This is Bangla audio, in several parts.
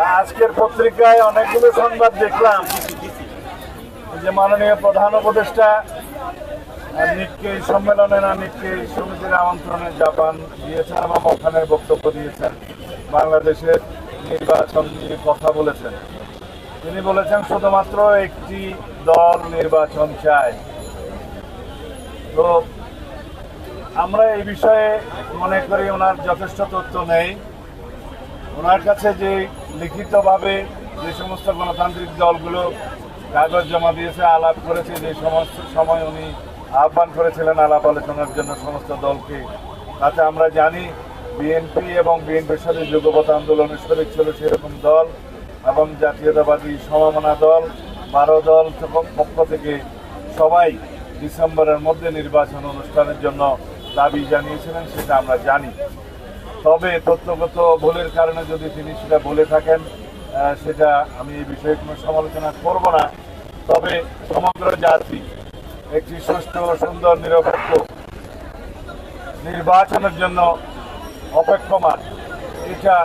আজকের পত্রিকায় অনেকগুলো সংবাদ দেখলাম। যে মাননীয় প্রধান উপদেষ্টা নিক্কেই সম্মেলনে না নিক্কেই সমিতির আমন্ত্রণে জাপান গিয়েছেন এবং ওখানে বক্তব্য দিয়েছেন। বাংলাদেশের নির্বাচন নিয়ে কথা বলেছেন। তিনি বলেছেন, শুধুমাত্র একটি দল নির্বাচন চায় তো আমরা এই বিষয়ে মনে করি ওনার যথেষ্ট তথ্য নেই। ওনার কাছে যে লিখিতভাবে যে সমস্ত গণতান্ত্রিক দলগুলো কাগজ জমা দিয়েছে, আলাপ করেছে, যে সমস্ত সময় উনি আহ্বান করেছিলেন আলাপ আলোচনার জন্য সমস্ত দলকে, তাতে আমরা জানি বিএনপি এবং বিএনপির সাথে যুগপথ আন্দোলনের শরীর ছিল সেরকম দল এবং জাতীয়তাবাদী সমমনা দল, বারো দল পক্ষ থেকে সবাই ডিসেম্বরের মধ্যে নির্বাচন অনুষ্ঠানের জন্য দাবি জানিয়েছিলেন, সেটা আমরা জানি। তবে তথ্যগত ভুলের কারণে যদি তিনি সেটা বলে থাকেন সেটা আমি এই বিষয়ে কোনো সমালোচনা করব না। তবে সমগ্র জাতি একটি সুষ্ঠু, সুন্দর, নিরপেক্ষ নির্বাচনের জন্য অপেক্ষমান। এটা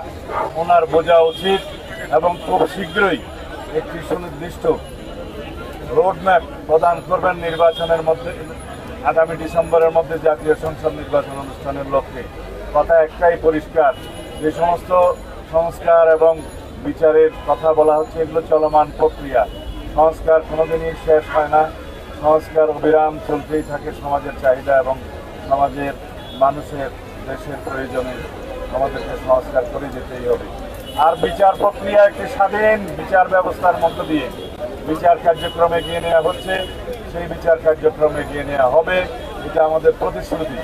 ওনার বোঝা উচিত এবং খুব শীঘ্রই একটি সুনির্দিষ্ট রোডম্যাপ প্রদান করবেন নির্বাচনের মধ্যে, আগামী ডিসেম্বরের মধ্যে জাতীয় সংসদ নির্বাচন অনুষ্ঠানের লক্ষ্যে। কথা একটাই পরিষ্কার, যে সমস্ত সংস্কার এবং বিচারের কথা বলা হচ্ছে, এগুলো চলমান প্রক্রিয়া। সংস্কার কোনোদিনই শেষ হয় না। সংস্কার অবিরাম চলতেই থাকে সমাজের চাহিদা এবং সমাজের, মানুষের, দেশের প্রয়োজনে আমাদেরকে সংস্কার করে যেতেই হবে। আর বিচার প্রক্রিয়া একটি স্বাধীন বিচার ব্যবস্থার মধ্য দিয়ে। বিচার কার্যক্রমে এগিয়ে নেওয়া হচ্ছে, সেই বিচার কার্যক্রমে এগিয়ে নেওয়া হবে। এটা আমাদের প্রতিশ্রুতি।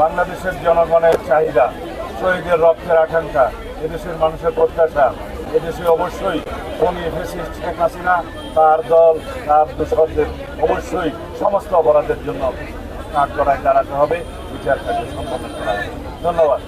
বাংলাদেশের জনগণের চাহিদা, শহীদের রক্তের আকাঙ্ক্ষা, এদেশের মানুষের প্রত্যাশা। এদেশে অবশ্যই কোন ফেসিস্ট শেখ হাসিনা, তার দল, তার দোষরদের অবশ্যই সমস্ত অপরাধের জন্য কাজ করায় দাঁড়াতে হবে। বিচার কার্য সম্পন্ন করা ধন্যবাদ।